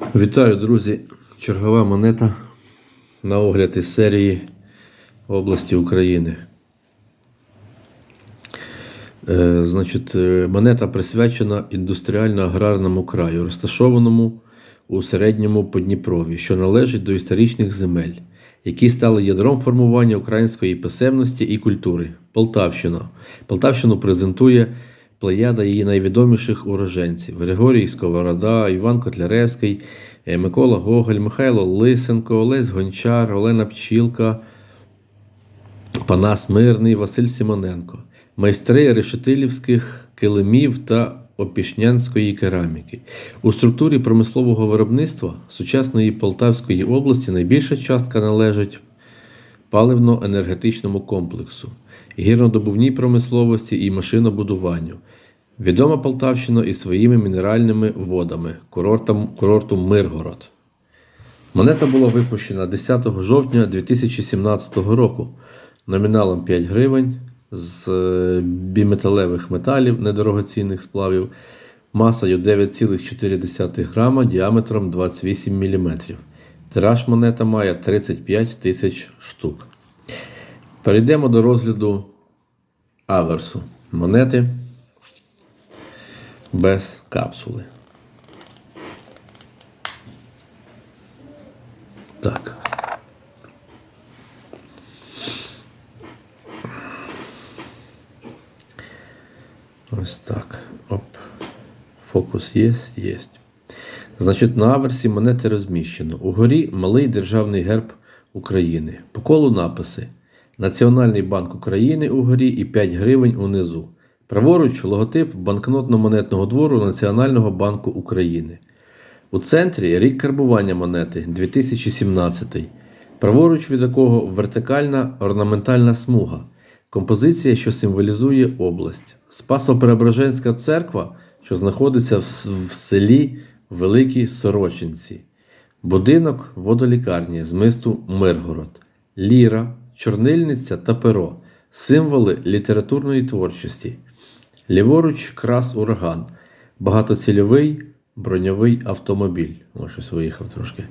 Вітаю, друзі! Чергова монета на огляд із серії області України. Е, значить, е, монета присвячена індустріально-аграрному краю, розташованому у середньому Подніпрові, що належить до історичних земель, які стали ядром формування української писемності і культури. Полтавщина. Полтавщину презентує плеяда її найвідоміших уроженців: Григорій Сковорода, Іван Котляревський, е, Микола Гоголь, Михайло Лисенко, Олесь Гончар, Олена Пчілка, Панас Мирний, Василь Симоненко, майстри решетилівських килимів та опішнянської кераміки. У структурі промислового виробництва сучасної Полтавської області найбільша частка належить паливно-енергетичному комплексу, гірнодобувній промисловості і машинобудуванню. Відома Полтавщина із своїми мінеральними водами, курортом, курортом Миргород. Монета була випущена 10 жовтня 2017 року номіналом 5 гривень з е, біметалевих металів недорогоцінних сплавів, масою 9,4 грама, діаметром 28 мм. Тираж монета має 35 тисяч штук. Перейдемо до розгляду аверсу монети без капсули. Так. Ось так. Оп. Фокус є, є. Значить, на аверсі монети розміщено. Угорі малий державний герб України. По колу написи: Національний банк України угорі і 5 гривень унизу. Праворуч логотип банкнотно-монетного двору Національного банку України. У центрі рік карбування монети 2017. Праворуч від якого вертикальна орнаментальна смуга. Композиція, що символізує область. Спасо-Преображенська церква, що знаходиться в, селі Великі Сорочинці. Будинок водолікарні з мисту Миргород. Ліра, чорнильниця та перо символи літературної творчості. Ліворуч крас ураган, багатоцільовий броньовий автомобіль. О, щось виїхав трошки.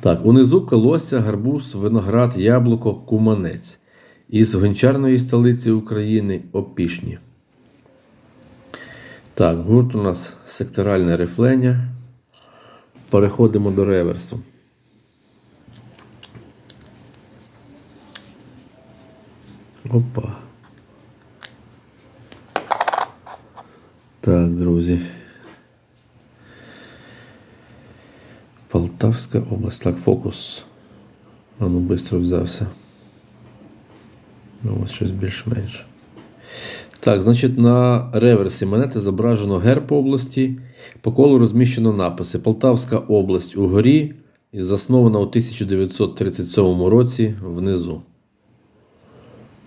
Так, унизу колося, гарбуз, виноград, яблуко, куманець. Із гончарної столиці України Опішні. Так, гурт у нас секторальне рифлення. Переходимо до реверсу. Опа. Так, друзі. Полтавська область. Так, фокус. А ну, швидко взявся. Ну, ось щось більш-менш. Так, значить, на реверсі монети зображено герб області. По колу розміщено написи: Полтавська область угорі і заснована у 1937 році внизу.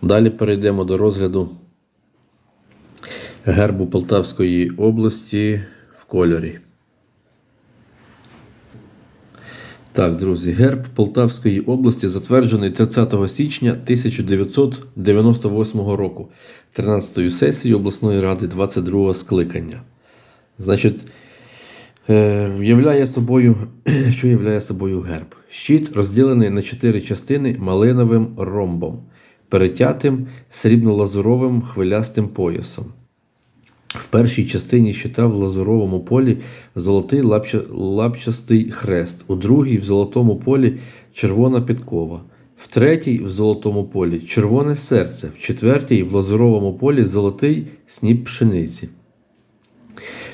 Далі перейдемо до розгляду гербу Полтавської області в кольорі. Так, друзі, герб Полтавської області затверджений 30 січня 1998 року 13-ю сесією обласної ради 22-го скликання. Значить, е, являє собою, що являє собою герб? Щит розділений на чотири частини малиновим ромбом, перетятим срібно-лазуровим хвилястим поясом. В першій частині щита в лазуровому полі золотий лапча- лапчастий хрест, у другій в золотому полі червона підкова, в третій в золотому полі червоне серце, в четвертій в лазуровому полі золотий сніп пшениці.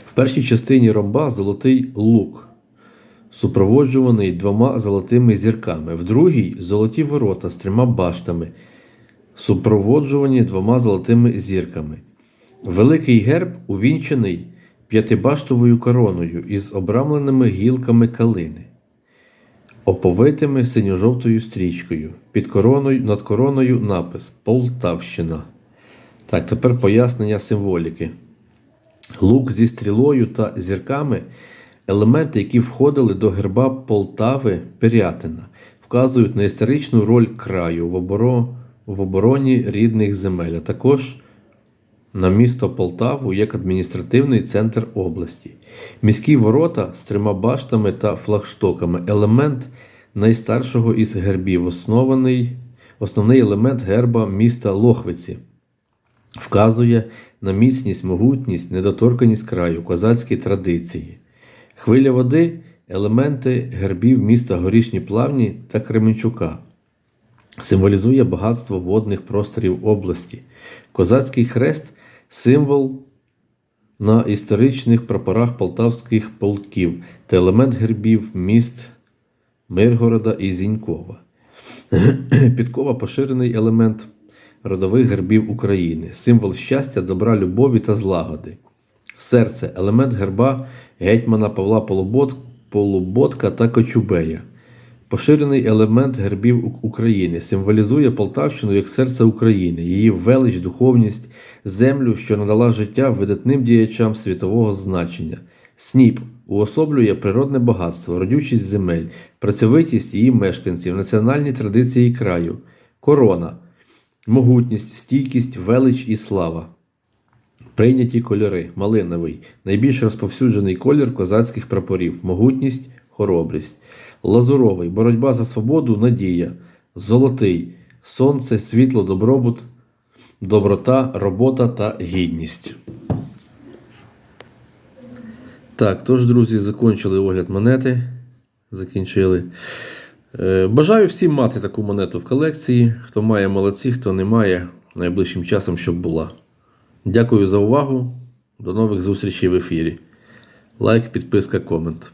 В першій частині ромба золотий лук, супроводжуваний двома золотими зірками, в другій золоті ворота з трьома баштами, супроводжувані двома золотими зірками. Великий герб увінчений п'ятибаштовою короною із обрамленими гілками калини, оповитими синьо-жовтою стрічкою. Під короною над короною напис Полтавщина. Так, тепер пояснення символіки. Лук зі стрілою та зірками елементи, які входили до герба Полтави Пирятина, вказують на історичну роль краю в, оборо... в обороні рідних земель, а також на місто Полтаву як адміністративний центр області. Міські ворота з трьома баштами та флагштоками елемент найстаршого із гербів, оснований, основний елемент герба міста Лохвиці. Вказує на міцність, могутність, недоторканість краю, козацькі традиції. Хвиля води елементи гербів міста Горішні Плавні та Кременчука. Символізує багатство водних просторів області. Козацький хрест символ на історичних прапорах полтавських полків та елемент гербів міст Миргорода і Зінькова. Підкова поширений елемент родових гербів України, символ щастя, добра, любові та злагоди. Серце елемент герба гетьмана Павла Полубот, Полуботка та Кочубея. Поширений елемент гербів України символізує Полтавщину як серце України, її велич, духовність, землю, що надала життя видатним діячам світового значення. Сніп уособлює природне багатство, родючість земель, працьовитість її мешканців, національні традиції краю. Корона могутність, стійкість, велич і слава. Прийняті кольори. Малиновий. Найбільш розповсюджений колір козацьких прапорів. Могутність, хоробрість. Лазуровий. Боротьба за свободу, надія. Золотий. Сонце, світло, добробут, доброта, робота та гідність. Так, тож, друзі, закінчили огляд монети. Закінчили. Е, Бажаю всім мати таку монету в колекції. Хто має молодці, хто не має, найближчим часом, щоб була. Дякую за увагу. До нових зустрічей в ефірі. Лайк, підписка, комент.